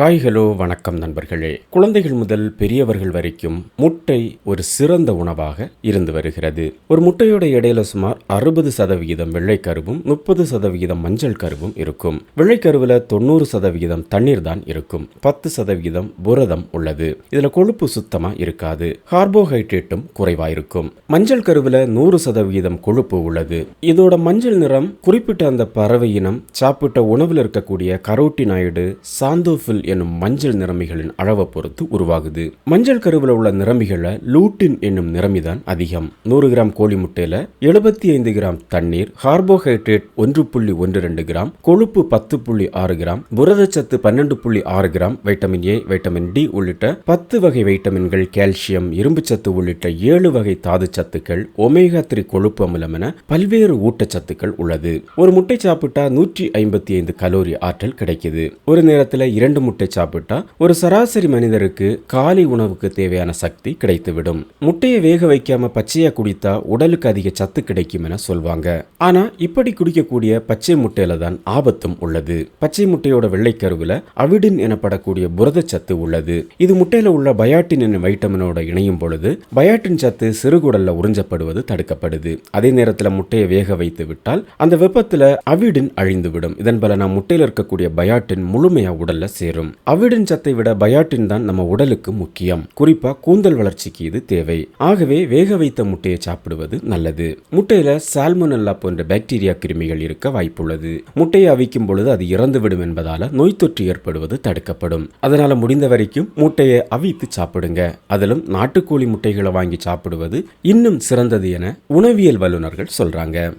Hi hello வணக்கம் நண்பர்களே. குழந்தைகள் முதல் பெரியவர்கள் வரைக்கும் முட்டை ஒரு சிறந்த உணவாக இருந்து வருகிறது. ஒரு முட்டையோட இடையில சுமார் அறுபது சதவிகிதம் வெள்ளைக்கருவும் முப்பது சதவிகிதம் மஞ்சள் கருவும் இருக்கும். வெள்ளைக்கருவில் தொண்ணூறு சதவிகிதம் தண்ணீர் தான் இருக்கும். பத்து சதவிகிதம் புரதம் உள்ளது. இதுல கொழுப்பு சுத்தமா இருக்காது. கார்போஹைட்ரேட்டும் குறைவாயிருக்கும் மஞ்சள் கருவில் நூறு சதவிகிதம் கொழுப்பு உள்ளது. இதோட மஞ்சள் நிறம் குறிப்பிட்ட அந்த பறவை இனம் சாப்பிட்ட உணவில் இருக்கக்கூடிய கரோட்டினாய்டு சாந்தோஃபில் என்னும் மஞ்சள் நிறமிகளின் அளவை பொறுத்து உருவாகுது. மஞ்சள் கருவில் உள்ள நிறமிகளை லூட்டின் என்னும் நிறமிதான் அதிகம். நூறு கிராம் கோழி முட்டையில எழுபத்தி ஐந்து கிராம் தண்ணீர் கார்போஹைட்ரேட் ஒன்று புள்ளி ஒன்று ரெண்டு கிராம் கொழுப்பு பத்து புள்ளி ஆறு கிராம் புரதச்சத்து பன்னெண்டு புள்ளி ஆறு gram vitamin A vitamin D உள்ளிட்ட பத்து வகை வைட்டமின்கள் கால்சியம் இரும்புச்சத்து உள்ளிட்ட ஏழு வகை தாது சத்துக்கள் ஒமேகா த்ரீ கொழுப்பு அமிலம் என பல்வேறு ஊட்டச்சத்துக்கள் உள்ளது. ஒரு முட்டை சாப்பிட்டா நூற்றி ஐம்பத்தி ஐந்து கலோரி ஆற்றல் கிடைக்குது. ஒரு நேரத்தில் இரண்டு முட்டை சாப்பிட்டா ஒரு சராசரி மனிதருக்கு காலை உணவுக்கு தேவையான சக்தி கிடைத்துவிடும். முட்டையை வேக வைக்காம பச்சையா குடித்தா உடலுக்கு அதிக சத்து கிடைக்கும் என சொல்வாங்க. ஆனா இப்படி குடிக்கக்கூடிய பச்சை முட்டையில தான் ஆபத்தும் உள்ளது. பச்சை முட்டையோட வெள்ளைக்கருவுல அவிடின் எனப்படக்கூடிய புரதச்சத்து உள்ளது. இது முட்டையில உள்ள பயாட்டின் என வைட்டமினோட இணையும் பொழுது பயாட்டின் சத்து சிறுகுடல்ல உறிஞ்சப்படுவது தடுக்கப்படுது. அதே நேரத்தில் முட்டையை வேக வைத்து விட்டால் அந்த வெப்பத்துல அவிடின் அழிந்துவிடும். இதன் நான் முட்டையில் இருக்கக்கூடிய பயாட்டின் முழுமையா உடல்ல சேரும். அவிடின் சத்தை விட பயாட்டின் தான் நம்ம உடலுக்கு முக்கியம். குறிப்பா கூந்தல் வளர்ச்சிக்கு இது தேவை. ஆகவே வேக வைத்த முட்டையை சாப்பிடுவது நல்லது. முட்டையில சால்மோனல்லா போன்ற பாக்டீரியா கிருமிகள் இருக்க வாய்ப்புள்ளது. முட்டையை அவிக்கும் பொழுது அது இறந்துவிடும் என்பதால நோய் தொற்று ஏற்படுவது தடுக்கப்படும். அதனால முடிந்த வரைக்கும் முட்டையை அவித்து சாப்பிடுங்க. அதிலும் நாட்டுக்கோழி முட்டைகளை வாங்கி சாப்பிடுவது இன்னும் சிறந்தது என உணவியல் வல்லுநர்கள் சொல்றாங்க.